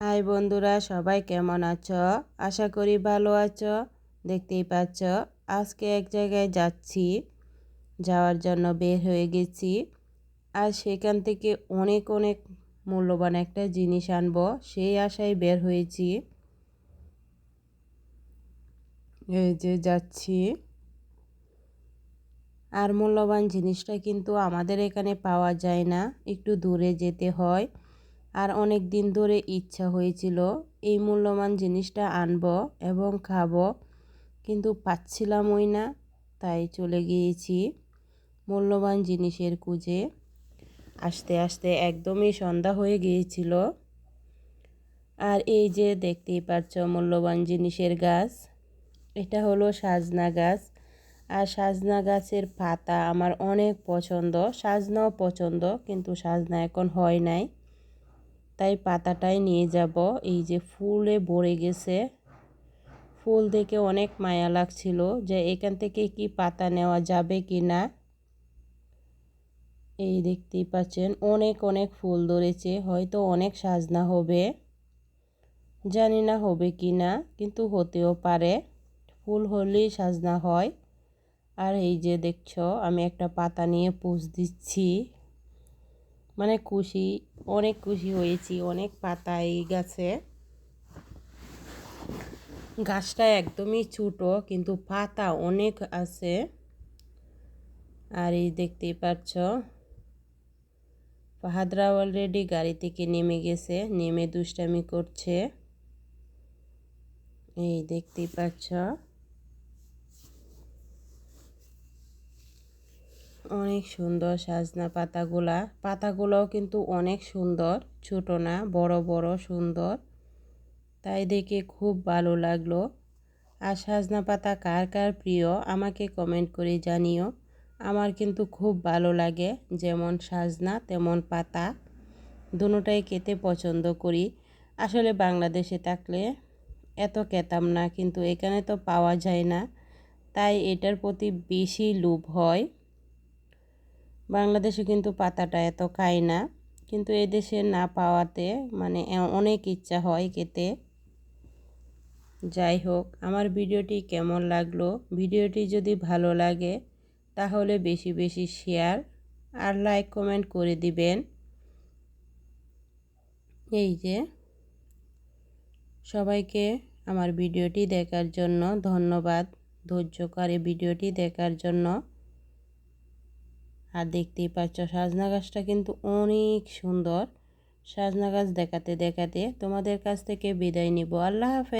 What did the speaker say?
High বন্ধুরা, সবাই কেমন আছো? আশা করি ভালো আছো। দেখতেই পাচ্ছ, আজকে এক জায়গায় যাচ্ছি, যাওয়ার জন্য বের হয়ে গেছি। আর সেখান থেকে অনেক অনেক মূল্যবান একটা জিনিস আনব, সেই আশায় বের হয়েছি। এই যে যাচ্ছি। আর মূল্যবান জিনিসটা কিন্তু আমাদের এখানে পাওয়া যায় না, একটু দূরে যেতে হয়। আর অনেক দিন ধরে ইচ্ছা হয়েছিল এই মূল্যবান জিনিসটা আনব এবং খাব, কিন্তু পাচ্ছিলাম ওই না, তাই চলে গিয়েছি মূল্যবান জিনিসের খুঁজে আস্তে আস্তে একদমই সন্ধ্যা হয়ে গিয়েছিল। আর এই যে দেখতেই পাচ্ছ মূল্যবান জিনিসের গাছ, এটা হলো সাজনা গাছ। আর সাজনা গাছের পাতা আমার অনেক পছন্দ, সাজনাও পছন্দ, কিন্তু সাজনা এখন হয় নাই। তাই পাতাটাই নিয়ে যাব। এই যে ফুলে ভরে গেছে। ফুল দেখে অনেক মায়া লাগছিল যে এখান থেকে কি পাতা নেওয়া যাবে কি না। এই দেখতেই পাচ্ছেন, অনেক অনেক ফুল ধরেছে। হয়তো অনেক সাজনা হবে। জানি না হবে কি না, কিন্তু হতেও পারে। ফুল হলেই সাজনা হয়। আর এই যে দেখছ, আমি একটা পাতা নিয়ে পুষ দিচ্ছি। মানে খুশি, অনেক খুশি হয়েছি, অনেক পাতা এই গাছে। গাছটা একদমই ছোট, কিন্তু পাতা অনেক আছে। আর এই দেখতেই পাচ্ছ, ফাহাদরা অলরেডি গাড়ি থেকে নেমে গেছে, নেমে দুষ্টামি করছে। এই দেখতেই পাচ্ছ। অনেক সুন্দর সাজনা পাতাগুলা। পাতাগুলোও কিন্তু অনেক সুন্দর, ছোট না, বড় বড় সুন্দর। তাই দেখে খুব ভালো লাগল। আর সাজনা পাতা কার কার প্রিয় আমাকে কমেন্ট করে জানিও। আমার কিন্তু খুব ভালো লাগে যেমন সাজনা, তেমন পাতা। দুটাই খেতে পছন্দ করি। আসলে বাংলাদেশে থাকলে এত খেতাম না, কিন্তু এখানে তো পাওয়া যায় না। তাই এটার প্রতি বেশি লোভ হয়। বাংলাদেশে কিন্তু পাতাটা এত খায় না। কিন্তু এদেশে না পাওয়াতে মানে অনেক ইচ্ছা হয় খেতে। যাই হোক, আমার ভিডিওটি কেমন লাগল? ভিডিওটি যদি ভালো লাগে, তাহলে বেশি বেশি শেয়ার আর লাইক, কমেন্ট করে দিবেন। এই যে, সবাইকে আমার ভিডিওটি দেখার জন্য ধন্যবাদ। ধৈর্য করে ভিডিওটি দেখার জন্য। আর দেখতেই পাচ্ছ সাজনা গাছটা কিন্তু অনেক সুন্দর। সাজনা গাছ দেখাতে দেখাতে তোমাদের কাছ থেকে বিদায় নিব। আল্লাহ হাফেজ।